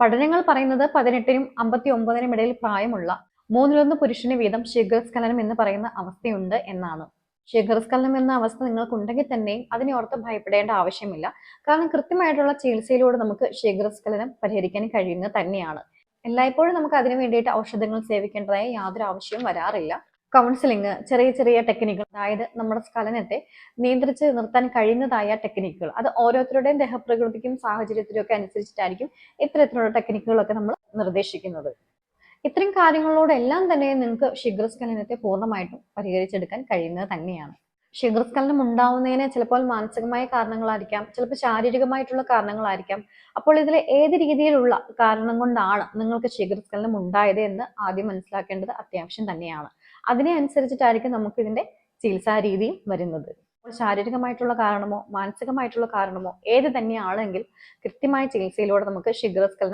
പഠനങ്ങൾ പറയുന്നത് പതിനെട്ടിനും അമ്പത്തി ഒമ്പതിനും ഇടയിൽ പ്രായമുള്ള മൂന്നിലൊന്ന് പുരുഷന് വീതം ശീഘ്രസ്ഖലനം എന്ന് പറയുന്ന അവസ്ഥയുണ്ട് എന്നാണ്. ശീഘ്രസ്ഖലനം എന്ന അവസ്ഥ നിങ്ങൾക്ക് ഉണ്ടെങ്കിൽ തന്നെയും അതിനെ ഓർത്ത് ഭയപ്പെടേണ്ട ആവശ്യമില്ല. കാരണം കൃത്യമായിട്ടുള്ള ചികിത്സയിലൂടെ നമുക്ക് ശീഘ്രസ്ഖലനം പരിഹരിക്കാൻ കഴിയുന്നത് തന്നെയാണ്. എല്ലായ്പ്പോഴും നമുക്ക് അതിനു വേണ്ടിയിട്ട് ഔഷധങ്ങൾ സേവിക്കേണ്ടതായ യാതൊരു ആവശ്യവും വരാറില്ല. കൗൺസിലിംഗ് ചെറിയ ചെറിയ ടെക്നിക്കുകൾ അതായത് നമ്മുടെ സ്കലനത്തെ നിയന്ത്രിച്ച് നിർത്താൻ കഴിയുന്നതായ ടെക്നിക്കുകൾ അത് ഓരോരുത്തരുടെയും ദേഹപ്രകൃതിക്കും സാഹചര്യത്തിലും ഒക്കെ അനുസരിച്ചിട്ടായിരിക്കും ഇത്തരത്തിലുള്ള ടെക്നിക്കുകളൊക്കെ നമ്മൾ നിർദ്ദേശിക്കുന്നത്. ഇത്രയും കാര്യങ്ങളോടെല്ലാം തന്നെ നിങ്ങൾക്ക് ശീഘ്രസ്കലനത്തെ പൂർണമായിട്ടും പരിഹരിച്ചെടുക്കാൻ കഴിയുന്നത് തന്നെയാണ്. ശീഘ്രസ്ഖലനം ഉണ്ടാവുന്നതിന് ചിലപ്പോൾ മാനസികമായ കാരണങ്ങളായിരിക്കാം ചിലപ്പോൾ ശാരീരികമായിട്ടുള്ള കാരണങ്ങളായിരിക്കാം. അപ്പോൾ ഇതിൽ ഏത് രീതിയിലുള്ള കാരണം കൊണ്ടാണ് നിങ്ങൾക്ക് ശീഘ്രസ്ഖലനം ഉണ്ടായത് എന്ന് ആദ്യം മനസ്സിലാക്കേണ്ടത് അത്യാവശ്യം തന്നെയാണ്. അതിനെ അനുസരിച്ചിട്ടായിരിക്കും നമുക്ക് ഇതിന്റെ ചികിത്സാ രീതിയും വരുന്നത്. ശാരീരികമായിട്ടുള്ള കാരണമോ മാനസികമായിട്ടുള്ള കാരണമോ ഏത് തന്നെയാണെങ്കിൽ കൃത്യമായ ചികിത്സയിലൂടെ നമുക്ക് ശീഘ്രസ്ഖലനം